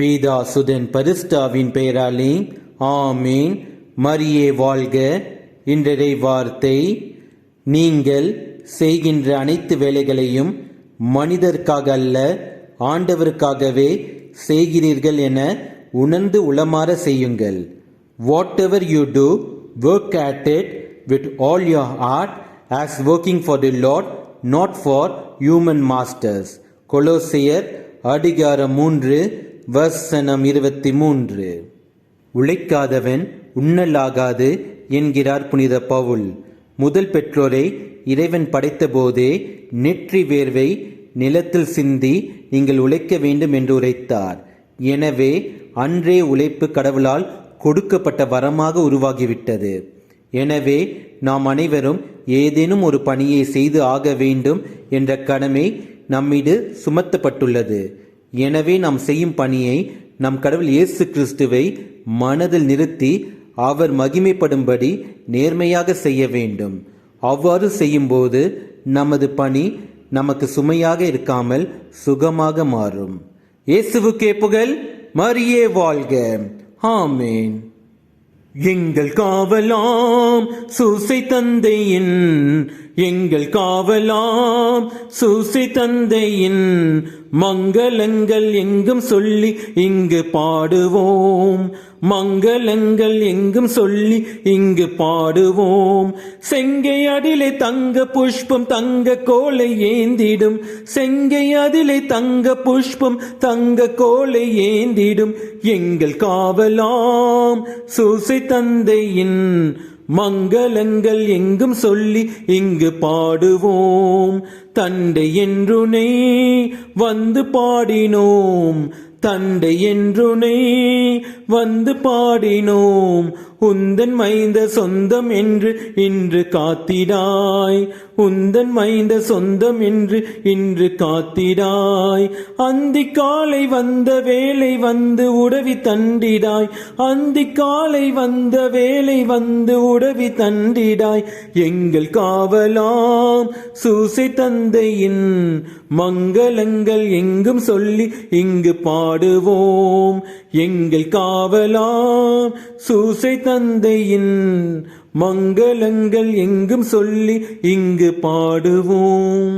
பீதா சுதன் பரிஸ்டாவின் பெயராலே ஆமீன். மரியே வாழ்க. இன்றரை வார்த்தை நீங்கள் செய்கின்ற அனைத்து வேலைகளையும் மனிதருக்காக அல்ல ஆண்டவருக்காகவே செய்கிறீர்கள் என உணர்ந்து உளமாற செய்யுங்கள். Whatever you do work at it with all your heart as working for the Lord not for human masters கொலோசியர் அதிகாரம் மூன்று வசனம் இருபத்தி மூன்று உழைக்காதவன் உண்ணலாகாது என்கிறார் புனித பவுல். முதல் பெற்றோரை இறைவன் படைத்தபோதே நெற்றி வேர்வை நிலத்தில் சிந்தி நீங்கள் உழைக்க வேண்டும் என்று உரைத்தார். எனவே அன்றே உழைப்பு கடவுளால் கொடுக்கப்பட்ட வரமாக உருவாகிவிட்டது. எனவே நாம் அனைவரும் ஏதேனும் ஒரு பணியை செய்து ஆக வேண்டும் என்ற கடமை நம்மீது சுமத்தப்பட்டுள்ளது. எனவே நாம் செய்யும் பணியை நம் கடவுள் இயேசு கிறிஸ்துவை மனதில் நிறுத்தி அவர் மகிமைப்படும்படி நேர்மையாக செய்ய வேண்டும். அவ்வாறு செய்யும்போது நமது பணி நமக்கு சுமையாக இருக்காமல் சுகமாக மாறும். இயேசுவுக்கே புகழ் மரியே வாழ்க. ஆமேன். எங்கள் காவலாம் சூசை தந்தையின் எங்கள் காவலாம் சூசை தந்தையின் மங்களங்கள் எங்கும் சொல்லி இங்கு பாடுவோம். மங்களங்கள் எங்கும் சொல்லி இங்கு பாடுவோம். செங்கை அதிலே தங்க புஷ்பம் தங்க கோலை ஏந்திடும். செங்கை அதிலே தங்க புஷ்பம் தங்க கோலை ஏந்திடும். எங்கள் காவலாம் சூசை தந்தையின் மங்களங்கள் எங்கும் சொல்லி இங்கு பாடுவோம். தண்டை என்றுனே வந்து பாடினோம். தண்டை என்றுனை வந்து பாடினோம். உந்தன் மைந்த சொந்தம் என்று இன்று காத்திடாய். உந்தன் மைந்த சொந்தம் என்று இன்று காத்திடாய். அந்தி காலை வந்த வேலை வந்து உடவி தண்டிடாய். அந்தி காலை வந்த வேலை வந்து உடவி தண்டிடாய். எங்கள் காவலாம் சூசை தந்தையின் மங்களங்கள் எங்கும் சொல்லி இங்கு பாடுவோம். எங்கள் காவலாம் சூசை தந்தையின் மங்களங்கள் எங்கும் சொல்லி இங்கு பாடுவோம்.